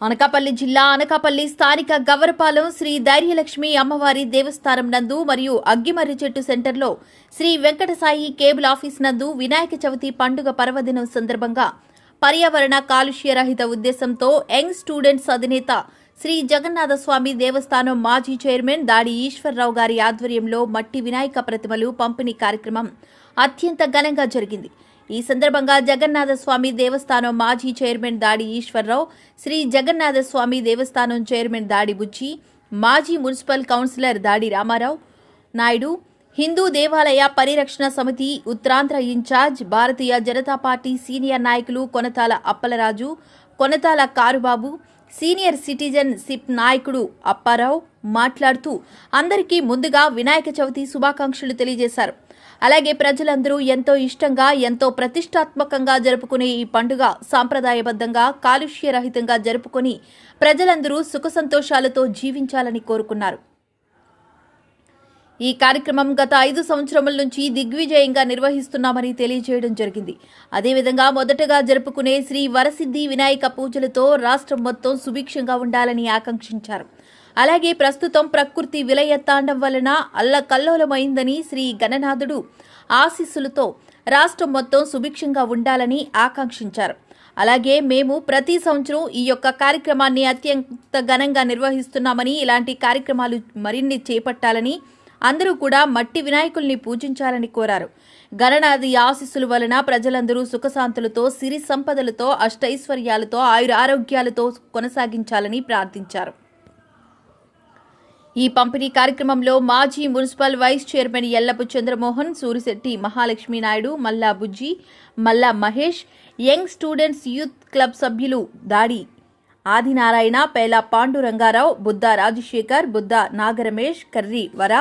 అనకాపల్లి జిల్లా అనకాపల్లి స్థానిక గవరపాలెం శ్రీ ధైర్యలక్ష్మి అమ్మవారి దేవస్థానం నందు మరియు అగ్గిమర్రి చెట్టు సెంటర్లో శ్రీ వెంకటసాయి కేబుల్ ఆఫీస్ నందు వినాయక చవితి పండుగ పర్వదినం సందర్భంగా పర్యావరణ కాలుష్య రహిత ఉద్దేశంతో యంగ్ స్టూడెంట్స్ అధినేత శ్రీ జగన్నాథస్వామి దేవస్థానం మాజీ చైర్మన్ దాడి ఈశ్వరరావు గారి ఆధ్వర్యంలో మట్టి వినాయక ప్రతిమలు పంపిణీ కార్యక్రమం అత్యంత ఘనంగా జరిగింది. ఈ సందర్భంగా జగన్నాథ స్వామి దేవస్థానం మాజీ చైర్మన్ దాడి ఈశ్వరరావు శ్రీ జగన్నాథ స్వామి దేవస్థానం చైర్మన్ దాడి బుచ్చి మాజీ మున్సిపల్ కౌన్సిలర్ దాడి Ramarao Naidu Hindu Devalaya Parirakshana Samiti Uttarandhra in charge Bharatiya Janata Party senior నాయకులు కొనతాల అప్పలరాజు కొనతాల కారుబాబు సీనియర్ సిటిజన్ సిప్ నాయకుడు అప్పారావు మాట్లాడుతూ అందరికీ ముందుగా వినాయక చవితి శుభాకాంక్షలు తెలియజేశారు. అలాగే ప్రజలందరూ ఎంతో ఇష్టంగా ఎంతో ప్రతిష్టాత్మకంగా జరుపుకునే ఈ పండుగ సాంప్రదాయబద్ధంగా కాలుష్యరహితంగా జరుపుకొని ప్రజలందరూ సుఖ సంతోషాలతో జీవించాలని కోరుకున్నారు. ఈ కార్యక్రమం గత ఐదు సంవత్సరముల నుంచి దిగ్విజయంగా నిర్వహిస్తున్నామని తెలియజేయడం జరిగింది. అదేవిధంగా మొదటగా జరుపుకునే శ్రీ వరసిద్ధి వినాయక పూజలతో రాష్ట్రం మొత్తం సుభిక్షంగా ఉండాలని ఆకాంక్షించారు. అలాగే ప్రస్తుతం ప్రకృతి విలయత్తాండం వలన అల్లకల్లోలమైందని శ్రీ గణనాథుడు ఆశీస్సులతో రాష్ట్రం మొత్తం సుభిక్షంగా ఉండాలని ఆకాంక్షించారు. అలాగే మేము ప్రతి సంవత్సరం ఈ యొక్క కార్యక్రమాన్ని అత్యంత ఘనంగా నిర్వహిస్తున్నామని ఇలాంటి కార్యక్రమాలు మరిన్ని చేపట్టాలని అందరూ కూడా మట్టి వినాయకుల్ని పూజించాలని కోరారు. గణనాది ఆశీస్సుల వలన ప్రజలందరూ సుఖశాంతులతో సిరి సంపదలతో అష్టైశ్వర్యాలతో ఆయుర ఆరోగ్యాలతో కొనసాగించాలని ప్రార్థించారు. ఈ పంపిణీ కార్యక్రమంలో మాజీ municipal vice chairman Yellapu Chandramohan Surisetti Mahalakshmi Naidu Malla Bujji Malla Mahesh young students youth club సభ్యులు దాడి. ఆదినారాయణ పేలా పాండురంగారావు బుద్ధ రాజశేఖర్ బుద్ధ నాగరమేష్ కర్రి వర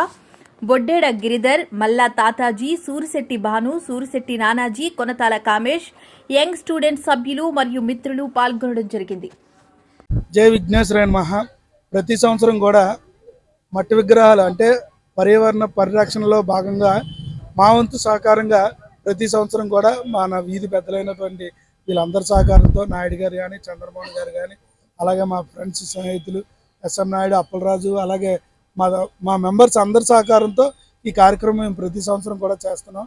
బొడ్డేడ గిరిధర్ మల్లా తాతాజీ సూరిశెట్టి భాను సూరిశెట్టి నానాజీ కొనతాల కామేష్ యంగ్ స్టూడెంట్ సభ్యులు మరియు మిత్రులు పాల్గొనడం జరిగింది. జై విఘ్నేశ్వరాయన మహా. ప్రతి సంవత్సరం కూడా మట్టి విగ్రహాలు అంటే పర్యావరణ పరిరక్షణలో భాగంగా మా వంతు సహకారంగా ప్రతి సంవత్సరం కూడా మన వీధి పెద్దలైనటువంటి వీళ్ళందరి సహకారంతో నాయుడు గారు కానీ చంద్రమోహన్ గారు కానీ అలాగే మా ఫ్రెండ్స్ స్నేహితులు ఎస్ఎం నాయుడు అప్పలరాజు అలాగే మా మా మెంబర్స్ అందరి సహకారంతో ఈ కార్యక్రమం మేము ప్రతి సంవత్సరం కూడా చేస్తున్నాం.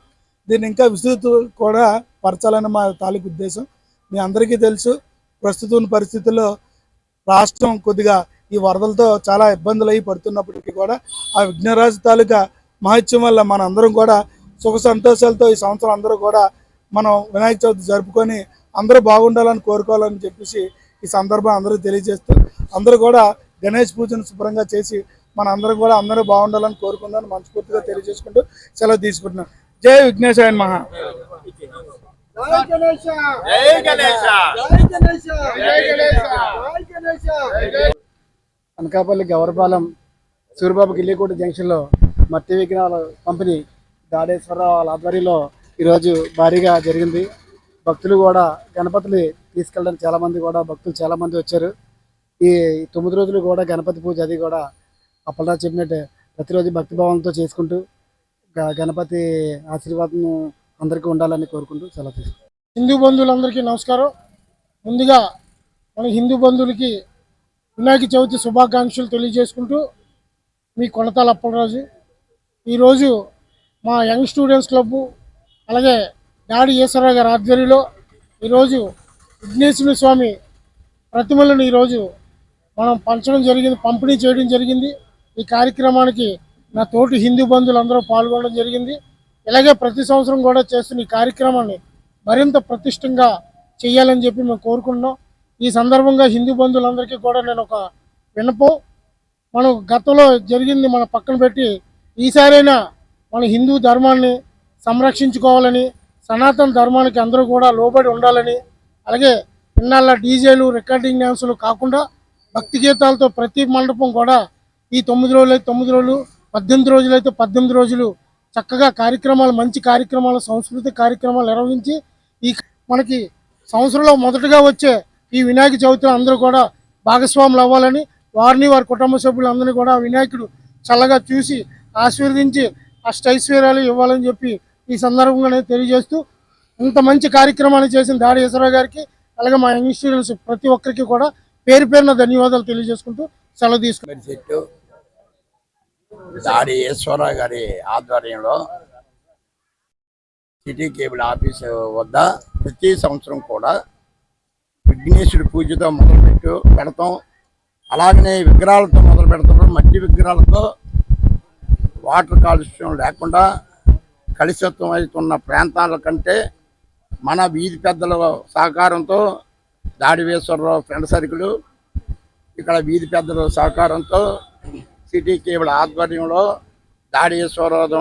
దీన్ని ఇంకా విస్తృత కూడా పరచాలని మా తాలూకు ఉద్దేశం. మీ అందరికీ తెలుసు ప్రస్తుతం పరిస్థితుల్లో రాష్ట్రం కొద్దిగా ఈ వరదలతో చాలా ఇబ్బందులు అయి పడుతున్నప్పటికీ కూడా ఆ విఘ్నరాజు తాలూకా మహత్యం వల్ల మన అందరం కూడా సుఖ సంతోషాలతో ఈ సంవత్సరం అందరూ కూడా మనం వినాయక చవితి జరుపుకొని అందరూ బాగుండాలని కోరుకోవాలని చెప్పేసి ఈ సందర్భం అందరూ తెలియజేస్తూ అందరూ కూడా గణేష్ పూజను శుభ్రంగా చేసి మన అందరం కూడా అందరూ బాగుండాలని కోరుకుందని మనస్ఫూర్తిగా తెలియజేసుకుంటూ సెలవు తీసుకుంటున్నాం. జై విఘ్నేశ్వరాయన మహా జై గణేశ జై గణేశ జై గణేశ జై గణేశ. అనకాపల్లి గవర్పాలెం సూరిబాబు గిల్లికోట జంక్షన్లో మట్టి విగ్రహాల పంపిణీ దాడేశ్వరరావు వాళ్ళ ఆధ్వర్యంలో ఈరోజు భారీగా జరిగింది. భక్తులు కూడా గణపతిని తీసుకెళ్ళడానికి చాలామంది కూడా భక్తులు చాలామంది వచ్చారు. ఈ తొమ్మిది రోజులు కూడా గణపతి పూజ అది కూడా అప్పలరాజు చెప్పినట్టు ప్రతిరోజు భక్తిభావంతో చేసుకుంటూ గణపతి ఆశీర్వాదం అందరికీ ఉండాలని కోరుకుంటూ సెలవు తీసుకుంటాం హిందూ బంధువులందరికీ నమస్కారం. ముందుగా మన హిందూ బంధువులకి వినాయక చవితి శుభాకాంక్షలు తెలియజేసుకుంటూ మీ కొనతాల అప్పలరాజు. ఈరోజు మా యంగ్ స్టూడెంట్స్ క్లబ్బు అలాగే డాడీ ఈశ్వరరావు గారి ఆధ్వర్యంలో ఈరోజు విఘ్నేశ్వర స్వామి ప్రతిమలను ఈరోజు మనం పంచడం జరిగింది పంపిణీ చేయడం జరిగింది. ఈ కార్యక్రమానికి నా తోటి హిందూ బంధువులందరూ పాల్గొనడం జరిగింది. ఇలాగే ప్రతి సంవత్సరం కూడా చేస్తున్న ఈ కార్యక్రమాన్ని మరింత ప్రతిష్టంగా చేయాలని చెప్పి మేము కోరుకుంటున్నాం. ఈ సందర్భంగా హిందూ బంధువులందరికీ కూడా నేను ఒక విన్నపం. మనం గతంలో జరిగింది మన పక్కన పెట్టి ఈసారైనా మన హిందూ ధర్మాన్ని సంరక్షించుకోవాలని సనాతన ధర్మానికి అందరూ కూడా లోబడి ఉండాలని అలాగే ఇన్నాళ్ళ డీజేలు రికార్డింగ్ డ్యాన్సులు కాకుండా భక్తి గీతాలతో ప్రతి మండపం కూడా ఈ తొమ్మిది రోజులు అయితే తొమ్మిది రోజులు పద్దెనిమిది రోజులు అయితే పద్దెనిమిది రోజులు చక్కగా కార్యక్రమాలు మంచి కార్యక్రమాలు సంస్కృతి కార్యక్రమాలు నిర్వహించి ఈ మనకి సంవత్సరంలో మొదటగా వచ్చే ఈ వినాయక చవితిలో అందరూ కూడా భాగస్వాములు అవ్వాలని వారిని వారి కుటుంబ సభ్యులందరినీ కూడా వినాయకుడు చల్లగా చూసి ఆశీర్వదించి అష్టైశ్వర్యాలు ఇవ్వాలని చెప్పి ఈ సందర్భంగానే తెలియజేస్తూ ఇంత మంచి కార్యక్రమాన్ని చేసిన దాడి ఈశ్వరరావు గారికి అలాగే మా యంగ్ స్టూడెంట్స్ ప్రతి ఒక్కరికి కూడా పేరు పేరున ధన్యవాదాలు తెలియజేసుకుంటూ సెలవు తీసుకుంటాం చెట్టు దాడి ఈశ్వరరావు గారి ఆధ్వర్యంలో సిటీ కేబుల్ ఆఫీసు వద్ద ప్రతి సంవత్సరం కూడా విఘ్నేశ్వరుడి పూజతో మొదలుపెట్టు పెడతాం. అలాగనే విగ్రహాలతో మొదలు పెడతాం. మట్టి విగ్రహాలతో వాటర్ కాలుష్యం లేకుండా కలుషితం అవుతున్న ప్రాంతాల కంటే మన వీధి పెద్దల సహకారంతో దాడివేశ్వరరావు ఫ్రెండ్ సర్కిల్ ఇక్కడ వీధి పెద్దల సహకారంతో సిటీ కేబుల్ ఆధ్వర్యంలో దాడివేశ్వరరావు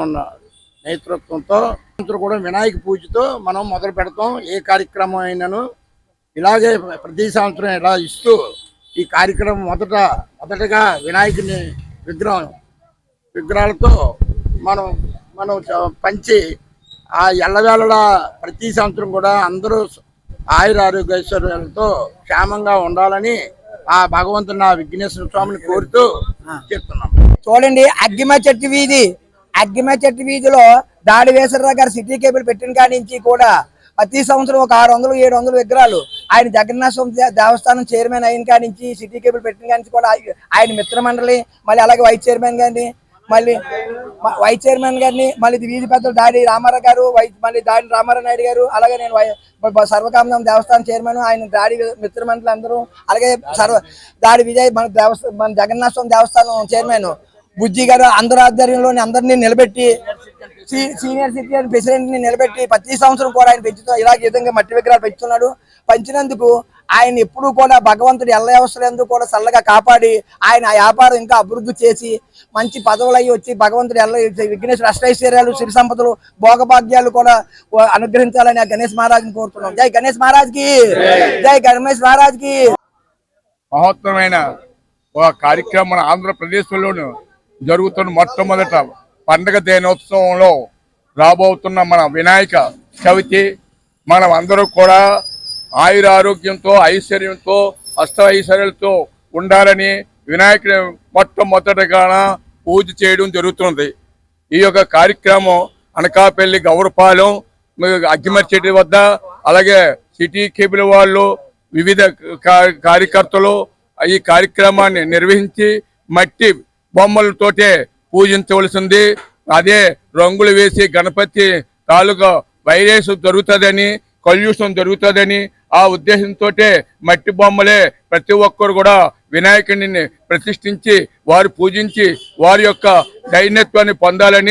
నేతృత్వంతో అందరూ కూడా వినాయక పూజతో మనం మొదలు పెడతాం. ఏ కార్యక్రమం అయినను ఇలాగే ప్రతి సంవత్సరం ఇలా ఇస్తూ ఈ కార్యక్రమం మొదట మొదటగా వినాయకుని విగ్రహం విగ్రహాలతో మనం మనం పంచి ఆ ఎల్లవేళలా ప్రతి సంవత్సరం కూడా అందరూ ఆయుర ఆరోగ్యశ్వర్యాలతో క్షేమంగా ఉండాలని ఆ భగవంతుని ఆ విఘ్నేశ్వర స్వామిని కోరుతూ చెప్తున్నాం. చూడండి అగ్గిమ చెట్టు వీధి. అగ్గిమ చెట్టు వీధిలో దాడి వేసర్రావు గారు సిటీ కేబుల్ పెట్టిన కాడి నుంచి కూడా ప్రతి సంవత్సరం ఒక ఆరు వందలు ఏడు వందలు విగ్రహాలు. ఆయన జగన్నాథ స్వామి దేవస్థానం చైర్మన్ అయిన కాడి నుంచి సిటీ కేబుల్ పెట్టిన కాడి నుంచి కూడా ఆయన ఆయన మిత్రమండలి మళ్ళీ అలాగే వైస్ చైర్మన్ గారిని మళ్ళీ వైస్ చైర్మన్ గారిని మళ్ళీ వీధి పెద్దలు దాడి రామారావు గారు వైస్ మళ్ళీ దాడి రామారావు నాయుడు గారు అలాగే నేను వై- దేవస్థానం చైర్మన్ ఆయన దాడి మిత్రమండలి అందరూ అలాగే సర్వ దాడి విజయ్ మన దేవస్థ మన జగన్నాథ స్వామి దేవస్థానం చైర్మన్ బుజ్జి గారు అందరి ఆధ్వర్యంలోని అందరినీ నిలబెట్టి సీనియర్ సిటిజన్ ప్రెసిడెంట్ని నిలబెట్టి ప్రతి సంవత్సరం కూడా ఆయన పెంచుతూ ఇలా ఈ విధంగా మట్టి విగ్రహాలు పెంచుతున్నాడు. పంచినందుకు ఆయన ఎప్పుడూ కూడా భగవంతుడు ఎల్ల వ్యవస్థలందు కూడా చల్లగా కాపాడి ఆయన ఆ వ్యాపారం ఇంకా అభివృద్ధి చేసి మంచి పదవులు అయ్యి వచ్చి భగవంతుడు ఎల్ల విఘ్నేశ్వర అష్టైశ్వర్యాలు సిరి సంపదలు భోగభాగ్యాలు కూడా అనుగ్రహించాలని ఆ గణేష్ మహారాజ్ని కోరుతున్నాం. జై గణేష్ మహారాజ్కి! జై గణేష్ మహారాజ్కి మహోత్తరమైన ఒక కార్యక్రమం మన ఆంధ్రప్రదేశ్లోను జరుగుతున్న మొట్టమొదట పండగ దినోత్సవంలో రాబోతున్న మన వినాయక చవితి మనం అందరూ కూడా ఆయుర ఆరోగ్యంతో ఐశ్వర్యంతో అష్ట ఐశ్వర్యాలతో ఉండాలని వినాయకుడి మొట్టమొదటిగా పూజ చేయడం జరుగుతుంది. ఈ యొక్క కార్యక్రమం అనకాపల్లి గౌరపాలెం అగ్గిమర్చెట్టి వద్ద అలాగే సిటీ కేబుల్ వాళ్ళు వివిధ కార్యకర్తలు ఈ కార్యక్రమాన్ని నిర్వహించి మట్టి బొమ్మలతోటే పూజించవలసింది. అదే రంగులు వేసి గణపతి తాలూకా వైరస్ జరుగుతుందని కల్యూషన్ జరుగుతుందని ఆ ఉద్దేశంతో మట్టి బొమ్మలే ప్రతి ఒక్కరు కూడా వినాయకుడిని ప్రతిష్ఠించి వారు పూజించి వారి యొక్క దైన్యత్వాన్ని పొందాలని